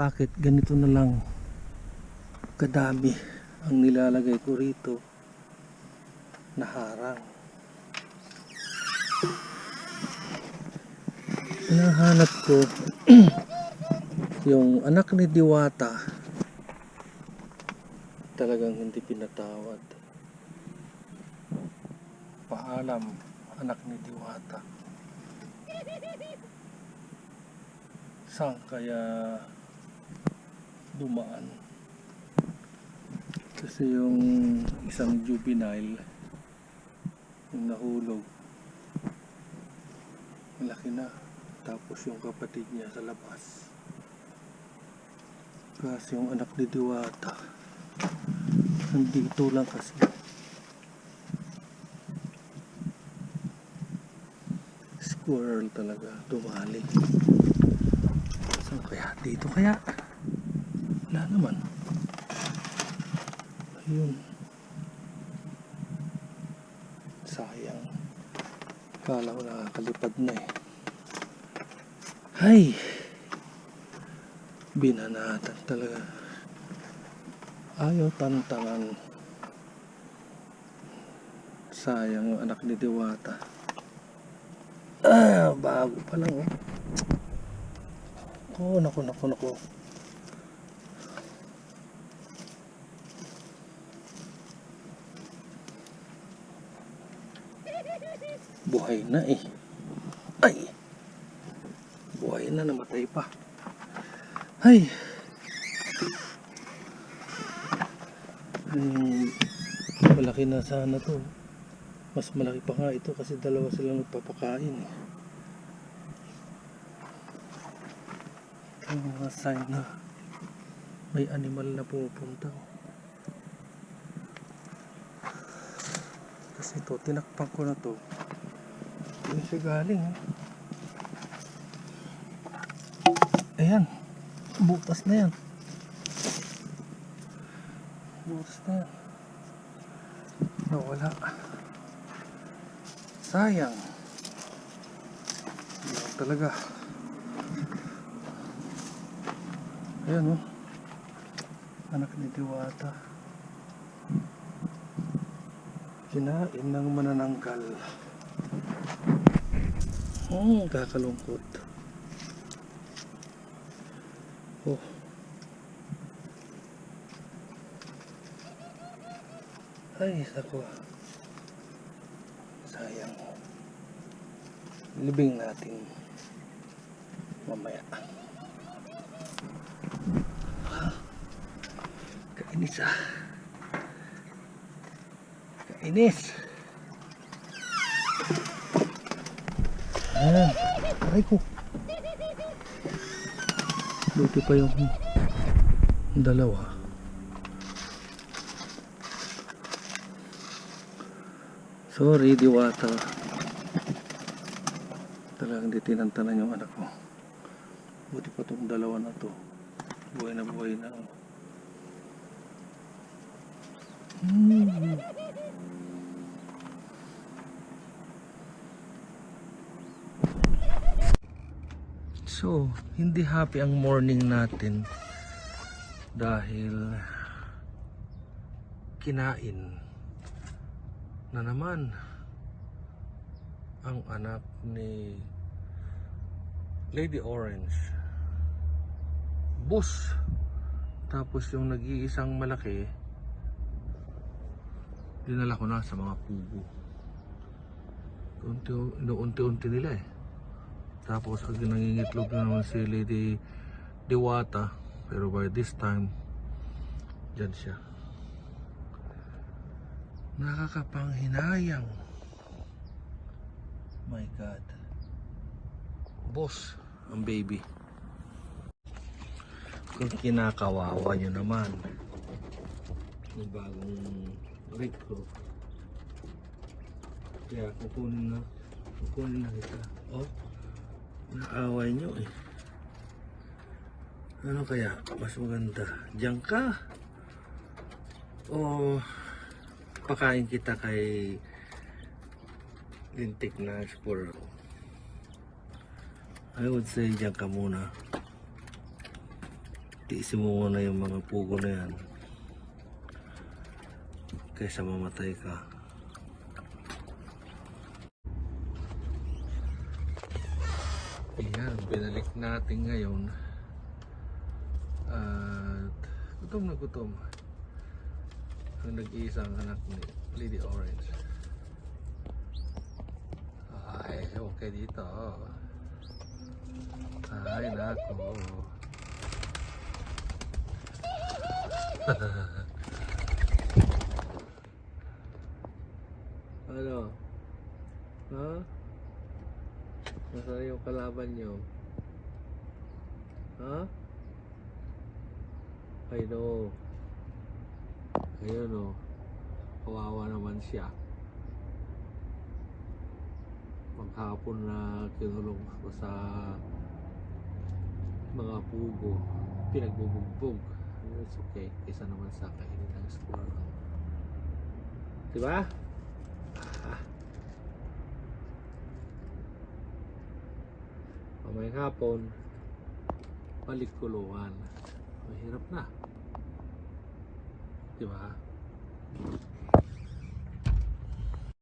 Bakit ganito na lang kadami ang nilalagay ko rito na harang? Hinahanap ko yung anak ni Diwata talagang hindi pinatawad. Paalam, anak ni Diwata. Saan kaya dumaan? Kasi yung isang juvenile yung nahulog malaki na. Tapos yung kapatid niya sa labas. Kasi yung anak ni Diwata nandito lang kasi. Squirrel talaga dumali. Saan kaya? Dito kaya wala naman. Ayun. Sayang. Kala ko nakakalipad na eh. Ay! Binanatan talaga. Ayaw tantangan. Sayang yung anak ni Diwata. Ah bago pa lang oh. Naku naku naku buhay na eh ay buhay na namatay pa ay Hmm, malaki na sana to. Mas malaki pa nga ito kasi dalawa silang nagpapakain. eh. Ito mga sign na may animal na pumupunta. Kasi ito, tinakpan ko na to. Hindi siya galing. eh. Ayan, butas na yan. Butas na yan. Nawala. Sayang. Lang talaga. Ayan oh. Anak ni Diwata. Kinain ng manananggal. Hmm, kakalungkot. Oh. Ay, sako. Sayang. Libing natin mamaya. Kainis ah. Kainis. Ayan. Aray ko. Buti pa yung dalawa. Sorry, Diwata. Talagang di tinantanan yung anak ko. Buti pa itong dalawa na to. Buhay na buhay na. Hmm. So, hindi happy ang morning natin dahil kinain na naman ang anak ni Lady Orange. Bus tapos yung nag-iisang malaki dinala ko na sa mga pugo. Unti- inuunti-unti nila eh tapos nangingitlog na naman si Lady Diwata pero by this time dyan siya. Nakakapanghinayang. My god. Boss ang baby. Kung kinakawawa nyo naman yung bagong recto kaya kukunin na kukunin na kita. Oh naaway nyo eh. Ano kaya? Mas maganda. Diyan ka? O pakain kita kay lintik na squirrel I would say diyan ka muna. Tiisin mo muna yung mga pugo na yan. Kaysa mamatay ka. Ayan, binalik natin ngayon. At gutom na gutom. Ang nag-iisang anak ni Lady Orange. Ay, okay dito. Ay, nako. ano? Ha? Nasaan yung kalaban nyo? Ha? I know. Ayun o. Kawawa naman siya. Maghapon na kinulong ko sa mga pugo. Pinagbubugbog. It's okay. Kaysa naman sa kainin ng squirrel. Diba? Ah. Mamayang hapon, balik kulungan. Mahirap na. Diba?